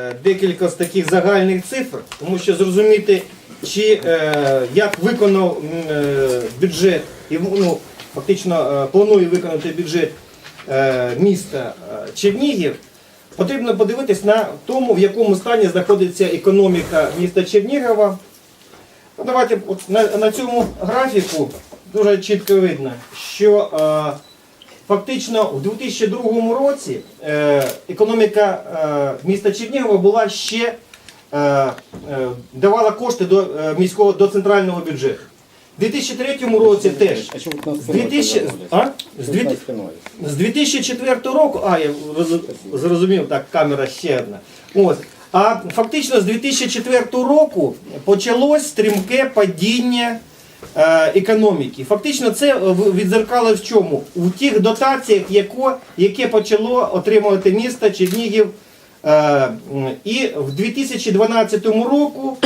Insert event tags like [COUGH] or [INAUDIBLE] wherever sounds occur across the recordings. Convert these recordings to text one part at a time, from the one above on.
Е, Декілька з таких загальних цифр, тому що зрозуміти, чи е, як виконав е, бюджет, і ну, фактично е, планує виконати бюджет е, міста е, Чернігів, потрібно подивитись на тому, в якому стані знаходиться економіка міста Чернігова. Ну, давайте от на, на цьому графіку дуже чітко видно, що е, фактично у 2002 році е, економіка е, міста Чернігова була ще е, давала кошти до міського до центрального бюджету. У 2003 році теж. З 2000, а? З 2004 року, а я зрозумів, так, камера ще одна. Ось. А фактично з 2004 року почалось стрімке падіння економіки. Фактично це в- відзеркало в чому? У тих дотаціях, яко, яке почало отримувати місто Чернігів. Е, і в 2012 року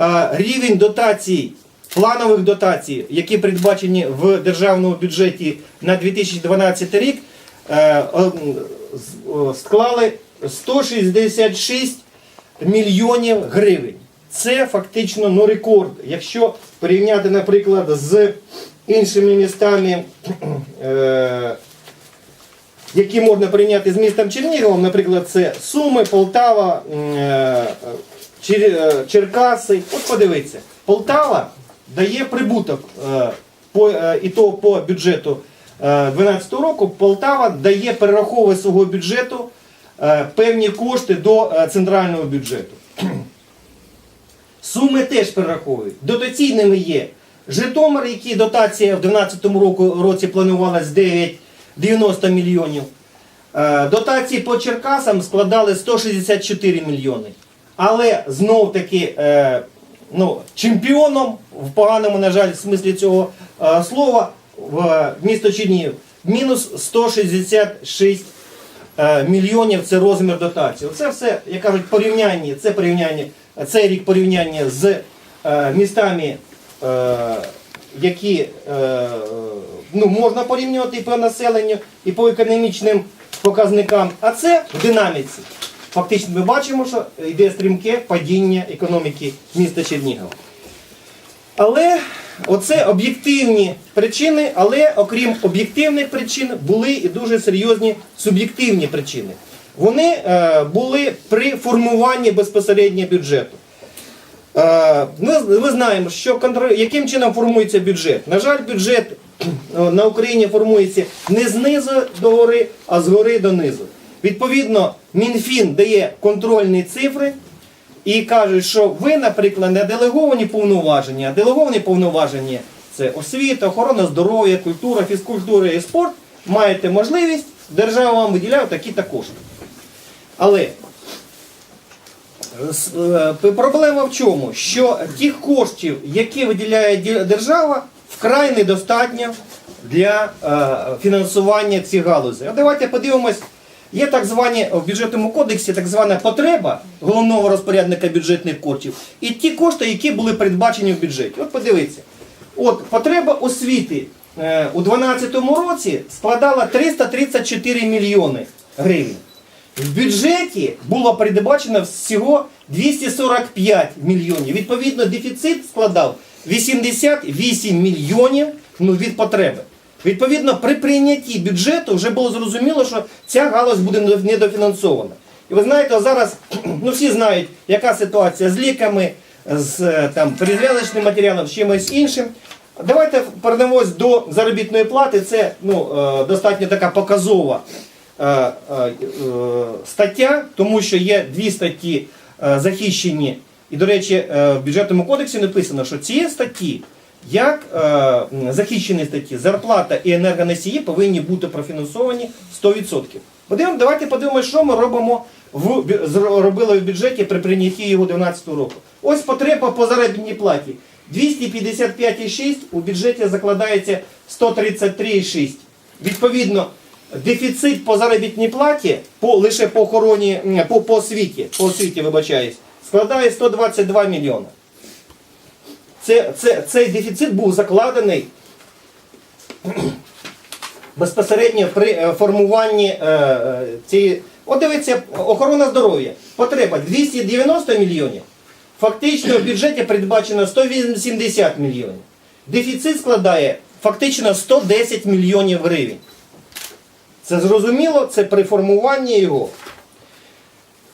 е, рівень дотацій планових дотацій, які передбачені в державному бюджеті на 2012 рік, е, склали 166 мільйонів гривень. Це фактично ну, рекорд. Якщо порівняти, наприклад, з іншими містами, е, які можна порівняти з містом Черніговом, наприклад, це Суми, Полтава, е, е, Черкаси. От подивіться, Полтава дає прибуток по, і то по бюджету 2012 року. Полтава дає перераховує свого бюджету певні кошти до центрального бюджету. Суми теж перераховують. Дотаційними є Житомир, який дотація в 2012 році планувалась 9,90 мільйонів. Е, Дотації по Черкасам складали 164 мільйони. Але знов таки е, ну, чемпіоном в поганому, на жаль, смислі цього е, слова в місто Чернігів мінус 166 е, мільйонів це розмір дотації. Це все, як кажуть, порівняння, це порівняння, цей рік порівняння з е, містами, е, які е, ну, можна порівнювати і по населенню, і по економічним показникам. А це в динаміці. Фактично ми бачимо, що йде стрімке падіння економіки міста Чернігова. Але оце об'єктивні причини, але окрім об'єктивних причин були і дуже серйозні суб'єктивні причини. Вони е, були при формуванні безпосередньо бюджету. Е, Ми, ми знаємо, що яким чином формується бюджет. На жаль, бюджет е, на Україні формується не знизу до гори, а згори до низу. Відповідно, Мінфін дає контрольні цифри і кажуть, що ви, наприклад, не делеговані повноваження, а делеговані повноваження це освіта, охорона здоров'я, культура, фізкультура і спорт. Маєте можливість, держава вам виділяє такі-то кошти. Але е, Проблема в чому? Що тих коштів, які виділяє держава, вкрай недостатньо для е, фінансування цих галузей. Давайте подивимось. Є так звані в бюджетному кодексі так звана потреба головного розпорядника бюджетних коштів і ті кошти, які були передбачені в бюджеті. От подивіться. От потреба освіти е, у 2012 році складала 334 мільйони гривень. В бюджеті було передбачено всього 245 мільйонів. Відповідно, дефіцит складав 88 мільйонів ну, від потреби. Відповідно, при прийнятті бюджету вже було зрозуміло, що ця галузь буде недофінансована. І ви знаєте, зараз [CLEARS THROAT] ну, всі знають, яка ситуація з ліками, з е, там, перезв'язочним матеріалом, з чимось іншим. Давайте перейдемось до заробітної плати. Це ну, е, достатньо така показова стаття, тому що є дві статті е, захищені. І, до речі, е, в бюджетному кодексі написано, що ці статті, як е, захищені статті, зарплата і енергоносії повинні бути профінансовані 100%. Подивимо, давайте подивимося, що ми робимо в робили в бюджеті при прийнятті його 2012 року. Ось потреба по заробітній платі. 255,6 у бюджеті закладається 133,6. Відповідно, дефіцит по заробітній платі по, лише по охороні, по, по освіті, по освіті, вибачаюсь, складає 122 мільйони. Це, це, цей дефіцит був закладений [CLEARS THROAT] безпосередньо при е, формуванні е, е, цієї От дивіться, охорона здоров'я. Потреба 290 мільйонів. Фактично в бюджеті передбачено 180 мільйонів. Дефіцит складає фактично 110 мільйонів гривень. Це зрозуміло, це при формуванні його.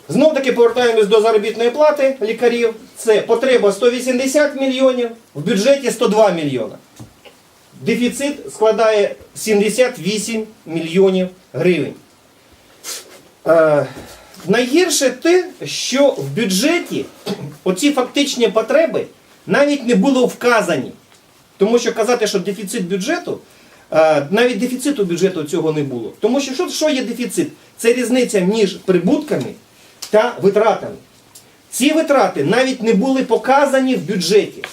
Знов таки повертаємось до заробітної плати лікарів. Це потреба 180 мільйонів, в бюджеті 102 мільйона. Дефіцит складає 78 мільйонів гривень. Е, найгірше те, що в бюджеті оці фактичні потреби навіть не були вказані. Тому що казати, що дефіцит бюджету, навіть дефіциту бюджету цього не було. Тому що що, є дефіцит? Це різниця між прибутками та витратами. Ці витрати навіть не були показані в бюджеті.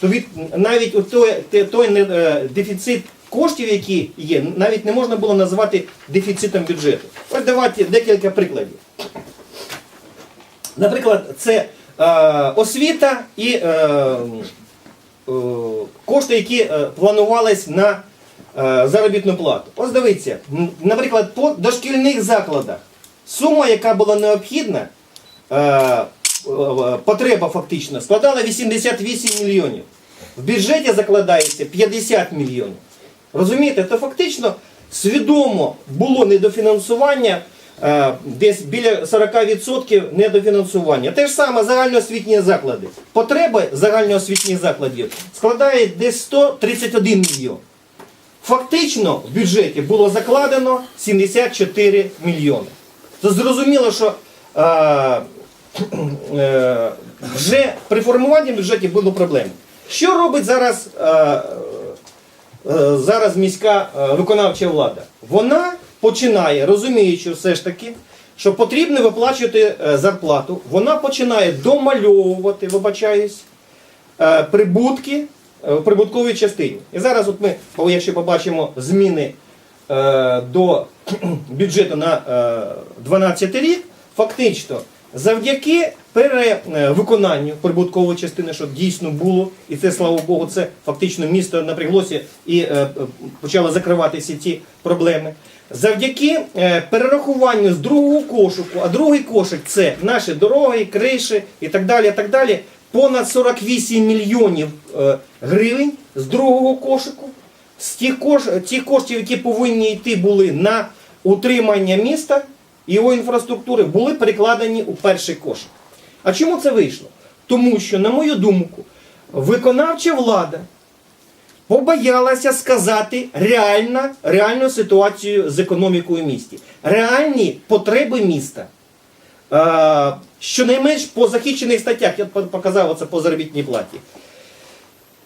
Навіть той, той е, дефіцит коштів, які є, навіть не можна було назвати дефіцитом бюджету. Ось давайте декілька прикладів. Наприклад, це е, освіта і е, е, кошти, які е, планувались на е, заробітну плату. Ось дивіться, наприклад, по дошкільних закладах сума, яка була необхідна, е, е, потреба фактично, складала 88 мільйонів. В бюджеті закладається 50 мільйонів. Розумієте, то фактично свідомо було недофінансування, е, десь біля 40% недофінансування. Те ж саме загальноосвітні заклади. Потреба загальноосвітніх закладів складає десь 131 мільйон. Фактично в бюджеті було закладено 74 мільйони. То зрозуміло, що е, е, вже при формуванні бюджету було проблеми. Що робить зараз, е, е, зараз міська е, виконавча влада? Вона починає, розуміючи все ж таки, що потрібно виплачувати е, зарплату, вона починає домальовувати, вибачаюсь, е, прибутки в прибутковій частині. І зараз, от ми, якщо побачимо зміни е, до [CLEARS THROAT] бюджету на е, 12 рік, фактично, завдяки перевиконанню прибуткової частини, що дійсно було, і це, слава Богу, це фактично місто напряглося і е, е, почало закривати всі ці проблеми. Завдяки е, перерахуванню з другого кошику, а другий кошик це наші дороги, криші і так далі. і так далі, понад 48 мільйонів е, гривень з другого кошику, з тих, тих коштів, які повинні йти були на утримання міста і його інфраструктури, були перекладені у перший кошик. А чому це вийшло? Тому що, на мою думку, виконавча влада побоялася сказати реальна, реальну ситуацію з економікою в місті, реальні потреби міста. Щонайменш по захищених статтях, я показав це по заробітній платі.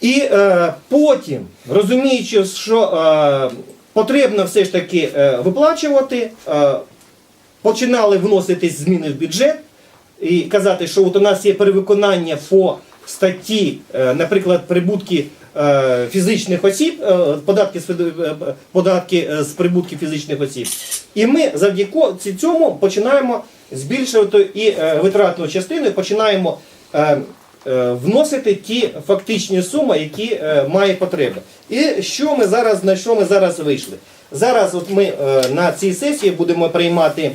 І е, потім, розуміючи, що е, потрібно все ж таки е, виплачувати, е, починали вносити зміни в бюджет і казати, що от у нас є перевиконання по статті, е, наприклад, прибутки е, фізичних осіб, е, податки, з е, податки з прибутків фізичних осіб. І ми завдяки цьому починаємо збільшувати і е, витратну частину, починаємо е, е, вносити ті фактичні суми, які має потреба. І що ми зараз, на що ми зараз вийшли? Зараз от ми на цій сесії будемо приймати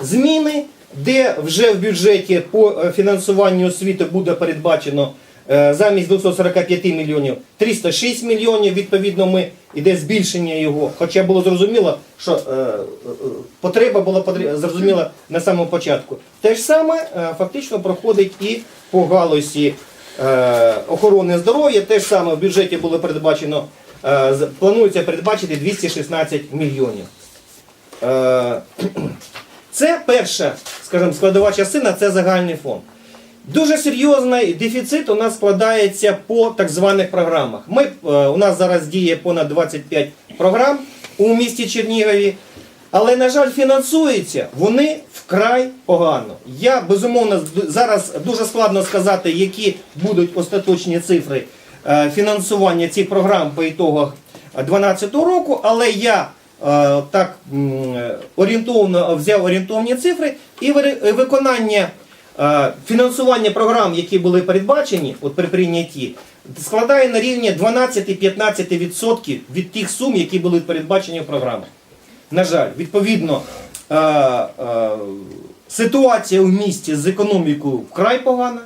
зміни, де вже в бюджеті по фінансуванню освіти буде передбачено замість 245 мільйонів 306 мільйонів. Відповідно, ми іде збільшення його. Хоча було зрозуміло, що е, е, потреба була зрозуміла на самому початку. Те ж саме е, фактично проходить і по галузі е, охорони здоров'я. Те ж саме в бюджеті було передбачено, е, планується передбачити 216 мільйонів. Е, [CLEARS THROAT] це перша, скажімо, складова частина це загальний фонд. Дуже серйозний дефіцит у нас складається по так званих програмах. Ми, е, у нас зараз діє понад 25 програм у місті Чернігові, але, на жаль, фінансуються вони вкрай погано. Я безумовно зараз дуже складно сказати, які будуть остаточні цифри е, фінансування цих програм по ітогах 2012 року, але я е, так орієнтовно взяв орієнтовні цифри і виконання фінансування програм, які були передбачені от при прийнятті, складає на рівні 12-15% від тих сум, які були передбачені в програмах. На жаль, відповідно, е, е, ситуація в місті з економікою вкрай погана.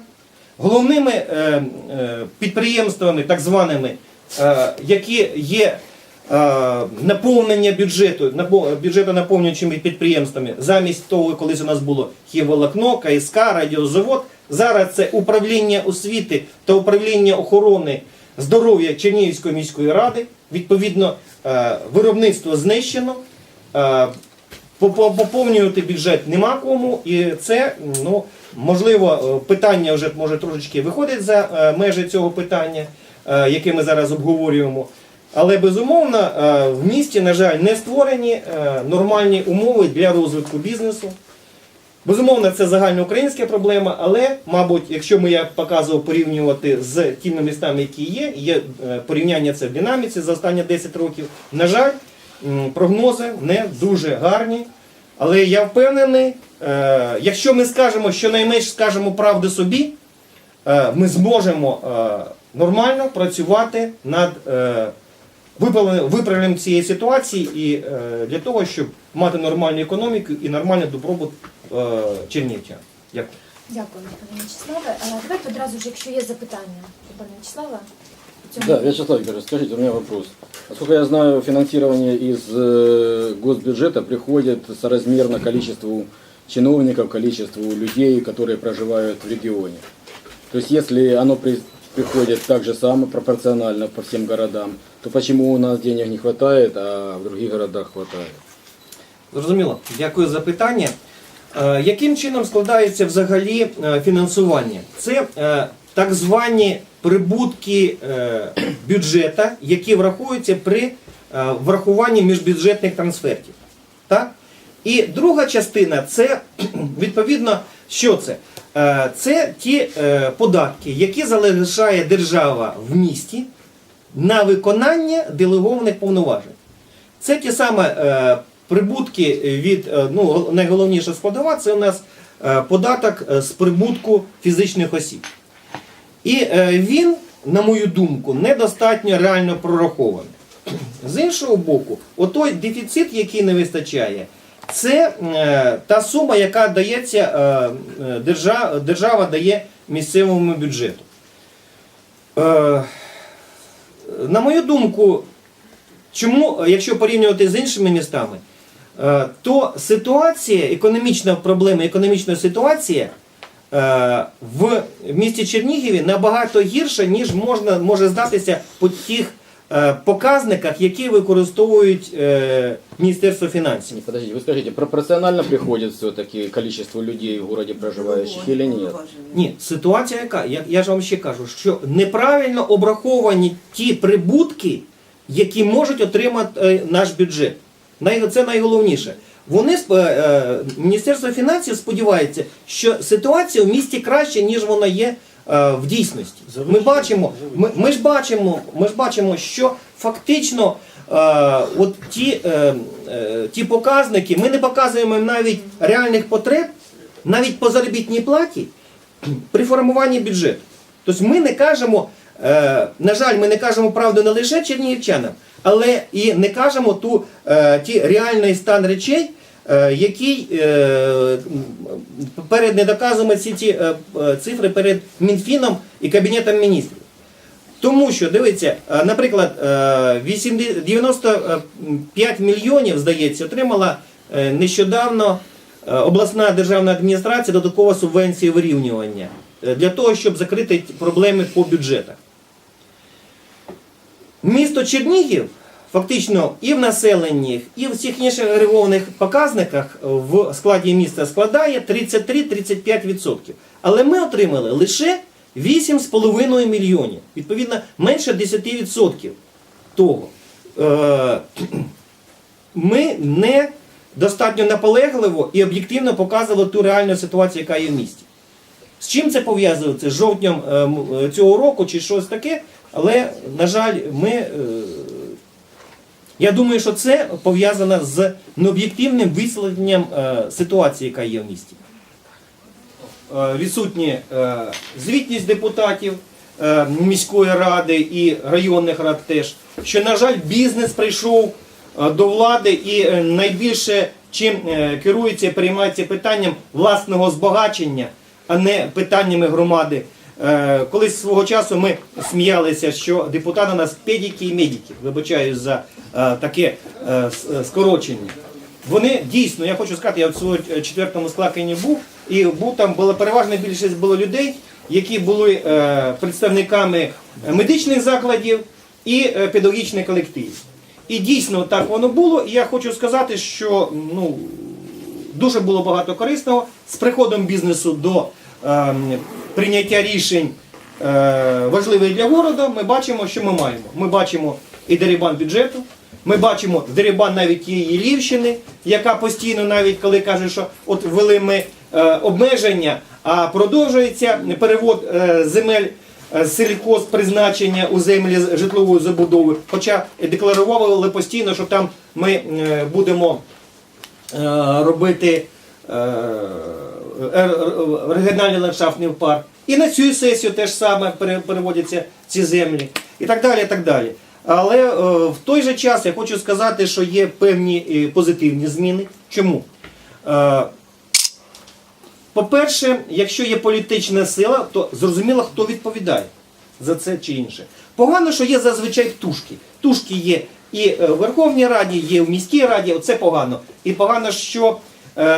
Головними е, е, підприємствами, так званими, е, які є е, наповнення бюджету, бюджету наповнюючими підприємствами, замість того, колись у нас було Хіволокно, КСК, Радіозавод, зараз це управління освіти та управління охорони здоров'я Чернігівської міської ради. Відповідно, е, виробництво знищено. е, Поповнювати бюджет нема кому, і це ну можливо е, питання вже може трошечки виходить за е, межі цього питання, е, яке ми зараз обговорюємо. Але безумовно е, в місті, на жаль, не створені е, нормальні умови для розвитку бізнесу. Безумовно, це загальноукраїнська проблема, але, мабуть, якщо ми як показував порівнювати з тими містами, які є, є е, порівняння це в динаміці за останні 10 років. На жаль, прогнози не дуже гарні. Але я впевнений, якщо ми скажемо, що найменш скажемо правду собі, ми зможемо нормально працювати над е, виправленням цієї ситуації і е, для того, щоб мати нормальну економіку і нормальний добробут е, чернівчан. Дякую. Дякую, пане Вячеславе. Е, Давайте одразу ж, якщо є запитання до пана Вячеслава. цьому Да, Вячеслав Викторович, скажите, у меня вопрос. Насколько я знаю, финансирование из э, госбюджета приходит соразмерно количеству чиновников, количеству людей, которые проживают в регионе. То есть, если оно при- приходит так же само, пропорционально по всем городам, то почему у нас денег не хватает, а в других городах хватает? Зрозуміло. Дякую за питання. Е, Яким чином складається взагалі е, фінансування? Це е, так звані прибутки бюджета, які врахуються при врахуванні міжбюджетних трансфертів. Так? І друга частина це [CLEARS THROAT] відповідно, що це? Е, Це ті е, податки, які залишає держава в місті на виконання делегованих повноважень. Це ті саме е, прибутки від, ну, найголовніша складова, це у нас податок з прибутку фізичних осіб. І він, на мою думку, недостатньо реально прорахований. З іншого боку, отой дефіцит, який не вистачає, це е, та сума, яка дається, е, е, держава дає місцевому бюджету. На мою думку, чому, якщо порівнювати з іншими містами, то ситуація, економічна проблема, економічна ситуація в місті Чернігіві набагато гірша, ніж можна, може здатися по тих показниках, які використовують е, Міністерство фінансів. Не, подождите, вы скажите, пропорционально приходит все-таки количество людей в городе проживающих или нет? Ні, ситуація яка? Я, я ж вам ще кажу, що неправильно обраховані ті прибутки, які можуть отримати е, наш бюджет. Най- Це найголовніше. Вони сп- е, е, Міністерство фінансів сподівається, що ситуація в місті краще, ніж вона є е, в дійсності. Ми бачимо, ми, ми ж бачимо, ми ж бачимо, що фактично е, от ті, е, е, ті показники, ми не показуємо навіть реальних потреб, навіть по заробітній платі при формуванні бюджету. Тобто ми не кажемо, е, на жаль, ми не кажемо правду не лише чернігівчанам, але і не кажемо ту, е, ті реальний стан речей, е, який е, перед не доказуємо ці ті е, е, цифри перед Мінфіном і Кабінетом міністрів. Тому що, дивіться, е, наприклад, е, 80 95 мільйонів, здається, отримала е, нещодавно е, обласна державна адміністрація додаткова субвенція вирівнювання е, для того, щоб закрити проблеми по бюджетах. Місто Чернігів фактично і в населенні, і в всіх інших агрегованих показниках в складі міста складає 33-35%. Але ми отримали лише 8,5 мільйонів. Відповідно, менше 10% того. Е, Ми не достатньо наполегливо і об'єктивно показували ту реальну ситуацію, яка є в місті. З чим це пов'язується? З жовтнем е, м, е, цього року чи щось таке, але, на жаль, ми. Я думаю, що це пов'язано з необ'єктивним висвітленням е, ситуації, яка є в місті. Е, Відсутні е, звітність депутатів міської ради і районних рад теж, що, на жаль, бізнес прийшов до влади і найбільше чим керується і приймається питанням власного збагачення, а не питаннями громади. Е, Колись свого часу ми сміялися, що депутати у нас педіки і медики, вибачаю за е, таке е, скорочення. Вони дійсно, я хочу сказати, я в своєму четвертому скликанні був, і був там була переважна більшість було людей, які були представниками медичних закладів і педагогічних колективів. І дійсно так воно було. І я хочу сказати, що ну, дуже було багато корисного з приходом бізнесу до прийняття рішень е, важливих для города. Ми бачимо, що ми маємо. Ми бачимо і дерибан бюджету. Ми бачимо дерибан навіть тієї Львівщини, яка постійно, навіть коли каже, що от ввели ми е, обмеження, а продовжується перевод е, земель е, призначення у землі житлової забудови. Хоча декларували постійно, що там ми будемо робити регіональний ландшафтний парк. І на цю сесію теж саме переводяться ці землі. І так далі. І так далі. Але е, в той же час я хочу сказати, що є певні е, позитивні зміни. Чому? Е, по-перше, якщо є політична сила, то зрозуміло, хто відповідає за це чи інше. Погано, що є зазвичай тушки. Тушки є і е, в Верховній Раді, є в міській раді, це погано. І погано, що е,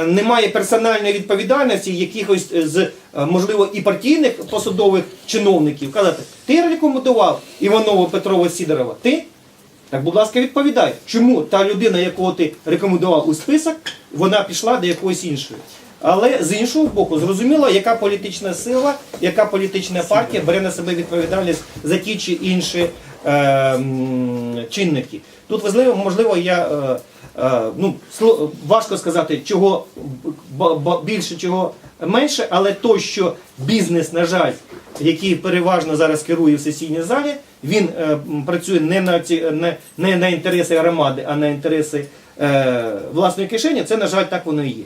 немає персональної відповідальності якихось е, з, е, можливо, і партійних посадових чиновників. Казати, ти рекомендував Іванова Петрова Сідорова, ти? Так, будь ласка, відповідай, чому та людина, якого ти рекомендував у список, вона пішла до якоїсь іншої. Але з іншого боку, зрозуміло, яка політична сила, яка політична партія бере на себе відповідальність за ті чи інші е, чинники. Тут важливо, можливо, я е, е, ну, важко сказати, чого більше, чого менше, але то, що бізнес, на жаль, який переважно зараз керує в сесійній залі, він е, працює не на ці не, не на інтереси громади, а на інтереси е, власної кишені. Це, на жаль, так воно і є.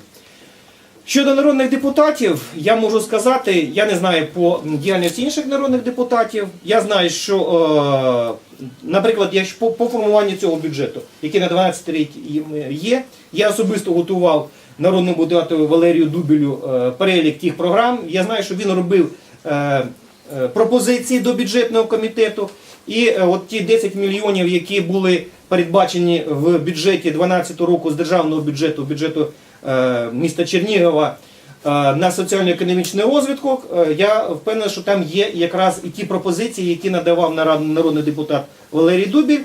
Щодо народних депутатів, я можу сказати, я не знаю по діяльності інших народних депутатів. Я знаю, що, е, наприклад, якщо по, по формуванню цього бюджету, який на 12 рік є, я особисто готував народному депутату Валерію Дубілю е, перелік тих програм. Я знаю, що він робив е, пропозиції до бюджетного комітету. І от ті 10 мільйонів, які були передбачені в бюджеті 2012 року з державного бюджету, бюджету міста Чернігова е, на соціально-економічний розвиток, е, я впевнений, що там є якраз і ті пропозиції, які надавав народний депутат Валерій Дубіль.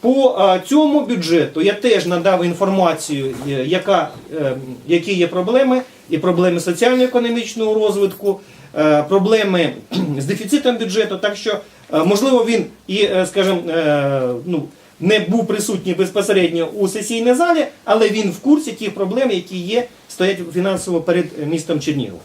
По е, цьому бюджету я теж надав інформацію, е, яка, е, які є проблеми, і проблеми соціально-економічного розвитку, е, проблеми з дефіцитом бюджету. Так що, е, можливо, він і, е, скажімо, е, ну, не був присутній безпосередньо у сесійній залі, але він в курсі тих проблем, які є, стоять фінансово перед містом Чернігов.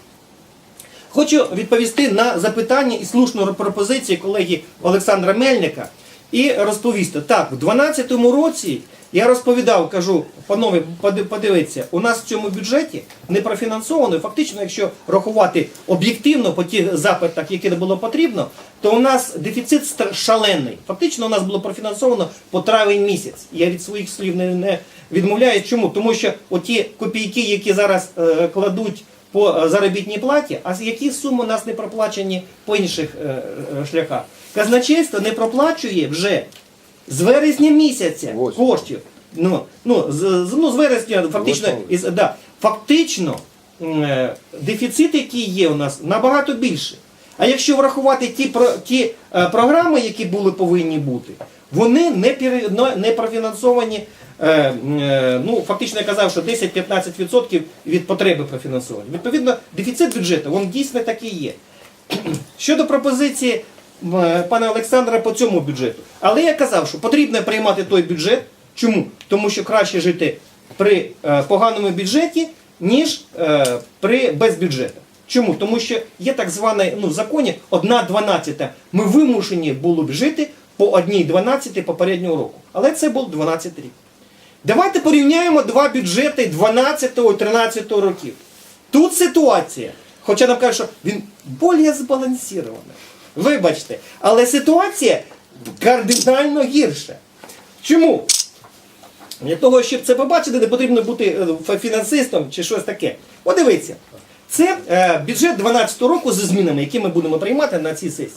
Хочу відповісти на запитання і слушну пропозицію колеги Олександра Мельника і розповісти. Так, в 2012 році я розповідав, кажу, панове, поди- подивіться, у нас в цьому бюджеті не профінансовано, фактично, якщо рахувати об'єктивно по тих запитах, які не було потрібно, то у нас дефіцит шалений. Фактично у нас було профінансовано по травень місяць. Я від своїх слів не, не відмовляюсь. Чому? Тому що оті копійки, які зараз е, кладуть по е, заробітній платі, а які суми у нас не проплачені по інших е, е, шляхах. Казначейство не проплачує вже з вересня місяця Ось. коштів. Ну, ну, з, з- ну, з вересня фактично, із, да, фактично е, дефіцит, який є у нас, набагато більше. А якщо врахувати ті, про, ті е, програми, які були повинні бути, вони не, пере- не- не профінансовані. Е, е, ну, фактично я казав, що 10-15% від потреби профінансовані. Відповідно, дефіцит бюджету, він дійсно такий є. Щодо пропозиції пана Олександра по цьому бюджету. Але я казав, що потрібно приймати той бюджет. Чому? Тому що краще жити при е, поганому бюджеті, ніж е, при без бюджету. Чому? Тому що є так зване ну, в законі 1,12. Ми вимушені були б жити по 1,12 попереднього року. Але це був 12 рік. Давайте порівняємо два бюджети 12 і 13 років. Тут ситуація, хоча нам кажуть, що він більш збалансований. Вибачте, але ситуація кардинально гірша. Чому? Для того, щоб це побачити, не потрібно бути е, фінансистом чи щось таке. Подивіться, це е, бюджет 12 року зі змінами, які ми будемо приймати на цій сесії.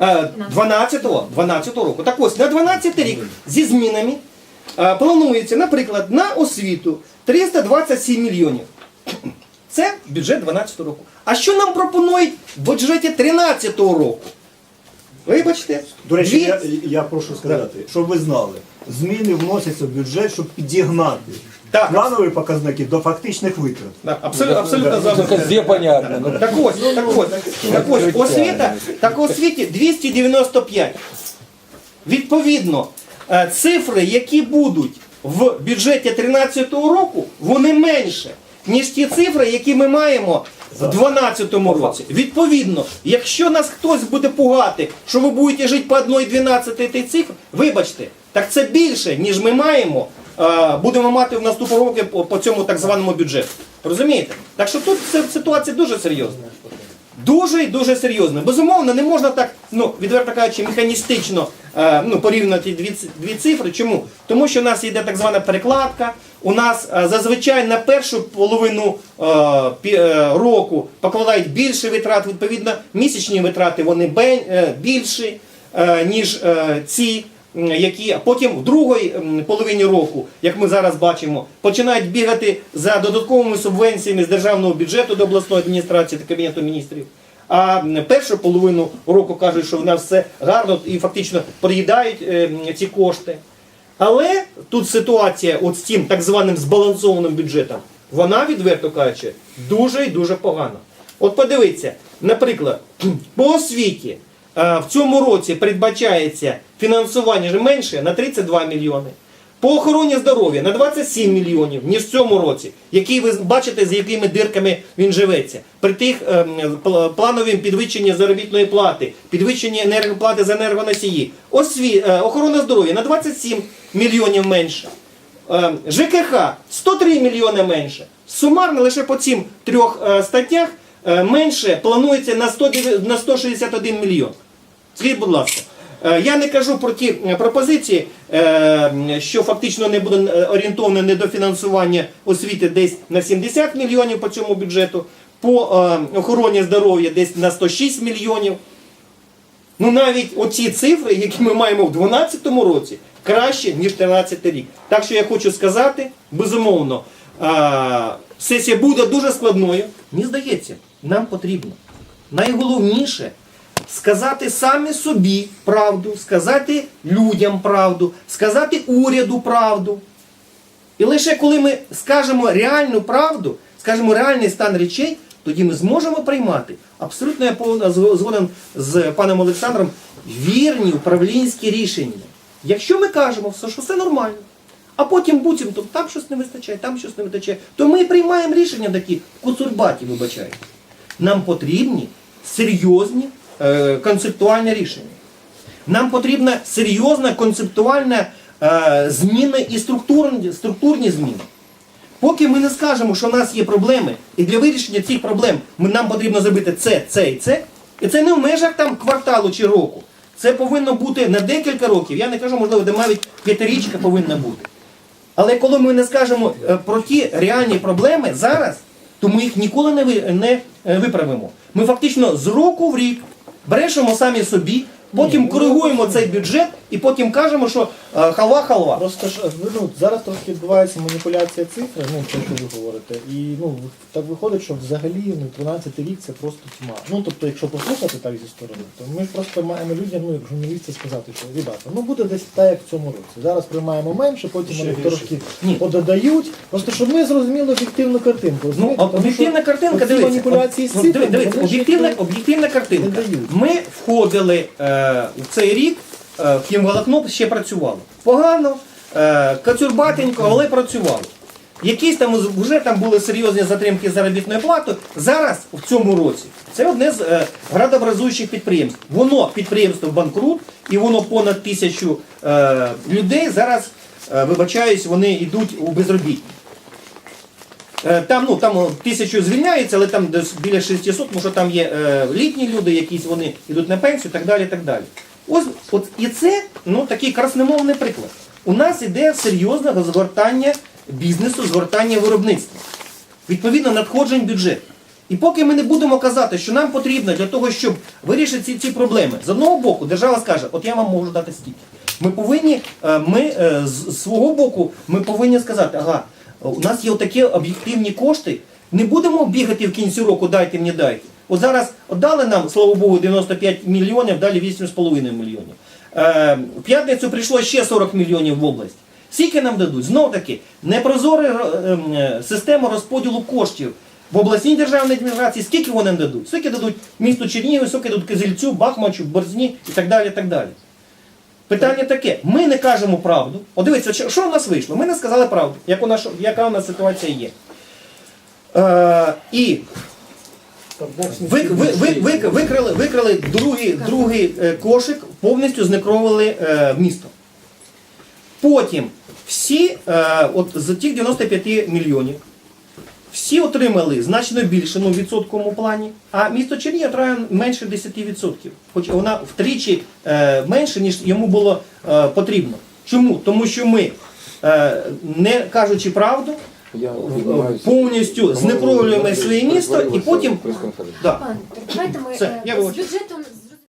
Е, 12-го 12 року. Так ось, на 12 рік зі змінами е, планується, наприклад, на освіту 327 мільйонів. Це бюджет 12 року. А що нам пропонують в бюджеті 13 року? Вибачте, До речі, я, я прошу сказати, щоб ви знали, зміни вносяться в бюджет, щоб підігнати Так. планові показники до фактичних витрат. Да, абсолютно, абсолютно Да. завжди. Это все понятно. ну. Так ось, так ось, так ось, освіта, так освіті 295. Відповідно, е, цифри, які будуть в бюджеті 2013 року, вони менше, ніж ті цифри, які ми маємо в 2012 році. Відповідно, якщо нас хтось буде пугати, що ви будете жити по 1,12 тих цифр, вибачте, так це більше, ніж ми маємо, е, будемо мати в наступному році по, цьому так званому бюджету. Розумієте? Так що тут ситуація дуже серйозна. Дуже і дуже серйозно. Безумовно, не можна так, ну, відверто кажучи, механістично е, ну, порівняти дві, дві цифри. Чому? Тому що у нас йде так звана перекладка. У нас е, зазвичай на першу половину е, е, року покладають більше витрат, відповідно, місячні витрати вони більші, ніж ці. Які потім в другій половині року, як ми зараз бачимо, починають бігати за додатковими субвенціями з державного бюджету до обласної адміністрації та кабінету міністрів. А першу половину року кажуть, що в нас все гарно і фактично проїдають е, ці кошти. Але тут ситуація от з цим так званим збалансованим бюджетом, вона, відверто кажучи, дуже і дуже погана. От подивіться, наприклад, [CLEARS THROAT] по освіті е, в цьому році передбачається фінансування менше на 32 мільйони. По охороні здоров'я на 27 мільйонів, ніж в цьому році, який ви бачите, з якими дирками він живеться. При тих ем, пл- плановім підвищенні заробітної плати, підвищенні енергоплати за енергоносії. Осві... е, охорона здоров'я на 27 мільйонів менше. Е, ЖКХ 103 мільйони менше. Сумарно лише по цим трьох е, статтях е, менше планується на 109 на 161 мільйон. Скажіть, будь ласка, е, я не кажу про ті е, пропозиції, е, що фактично не буде е, орієнтоване недофінансування освіти десь на 70 мільйонів по цьому бюджету, по е, охороні здоров'я десь на 106 мільйонів. Ну навіть оці цифри, які ми маємо в 2012 році, краще, ніж 2013 рік. Так що я хочу сказати, безумовно, сесія буде дуже складною. Мені здається, нам потрібно найголовніше сказати самі собі правду, сказати людям правду, сказати уряду правду. І лише коли ми скажемо реальну правду, скажемо реальний стан речей, тоді ми зможемо приймати. Абсолютно я згоден з паном Олександром вірні управлінські рішення. Якщо ми кажемо, що все нормально, а потім буцімто там щось не вистачає, там щось не вистачає, то ми приймаємо рішення такі куцурбаті, вибачайте. Нам потрібні серйозні е, концептуальні рішення. Нам потрібна серйозна концептуальна е, зміна і структурні, структурні зміни. Поки ми не скажемо, що в нас є проблеми, і для вирішення цих проблем нам потрібно зробити це, це і це, і це не в межах там кварталу чи року. Це повинно бути на декілька років. Я не кажу, можливо, де навіть п'ятирічка повинна бути. Але коли ми не скажемо е, про ті реальні проблеми зараз, то ми їх ніколи не, ви- не виправимо. Ми фактично з року в рік брешемо самі собі, потім коригуємо цей бюджет і потім кажемо, що е, халва-халва. Просто ж ну, зараз трошки відбувається маніпуляція цифри, ну те, що ви говорите. І ну так виходить, що взагалі ну, 13 рік це просто тьма. Ну тобто, якщо послухати так зі сторони, то ми ж просто маємо людям, ну як журналісти сказати, що ребята, ну буде десь так, як в цьому році. Зараз приймаємо менше, потім вони трошки Ні. подадають. Просто щоб ми зрозуміли об'єктивну картинку. Ну? Об'єктивна що картинка, дивіться. маніпуляції з Ну, цифрами, об'єктивна, об'єктивна картинка. Ми входили е, в цей рік, е, хімволокно ще працювало. Погано, е, кацюрбатенько, але працювало. Якісь там вже там були серйозні затримки з заробітною платою. Зараз, в цьому році, це одне з е, градообразуючих підприємств. Воно підприємство банкрут, і воно понад тисячу е, людей зараз, е, вибачаюсь, вони йдуть у безробітні. Е, Там, ну, там тисячу звільняється, але там біля 600, тому що там є е, літні люди, якісь вони йдуть на пенсію і так далі. так далі. Ось от, і це ну, такий красномовний приклад. у нас іде серйозне розгортання бізнесу, згортання виробництва. Відповідно, надходжень бюджет. І поки ми не будемо казати, що нам потрібно для того, щоб вирішити ці, ці проблеми, з одного боку, держава скаже, от я вам можу дати стільки. Ми повинні, е, ми з свого боку, ми повинні сказати, ага, у нас є такі об'єктивні кошти, не будемо бігати в кінці року, дайте мені дайте. От зараз отдали нам, слава Богу, 95 мільйонів, далі 8,5 мільйонів. Е, В п'ятницю прийшло ще 40 мільйонів в область. Скільки нам дадуть? Знов таки, непрозора е, е, система розподілу коштів в обласній державній адміністрації, скільки вони нам дадуть? Скільки дадуть місту Чернігів, скільки дадуть Кизельцю, Бахмачу, Борзні і так далі. і так далі. Питання таке: ми не кажемо правду. От дивіться, що- в нас вийшло? Ми не сказали правду, як у нас, яка у нас ситуація є. Е, і ви, ви, ви, ви, викрали, викрали другий, другий е, кошик, повністю знекровили е, місто. Потім всі, е, от з тих 95 мільйонів, всі отримали значно більше ну, в відсотковому плані, а місто Чернігів отримає менше 10%. Хоч вона втричі е, менше, ніж йому було е, потрібно. Чому? Тому що ми, е, не кажучи правду, Я повністю знекровлюємо своє місто і потім. Да. Пан, давайте ми Все, е, я з бюджету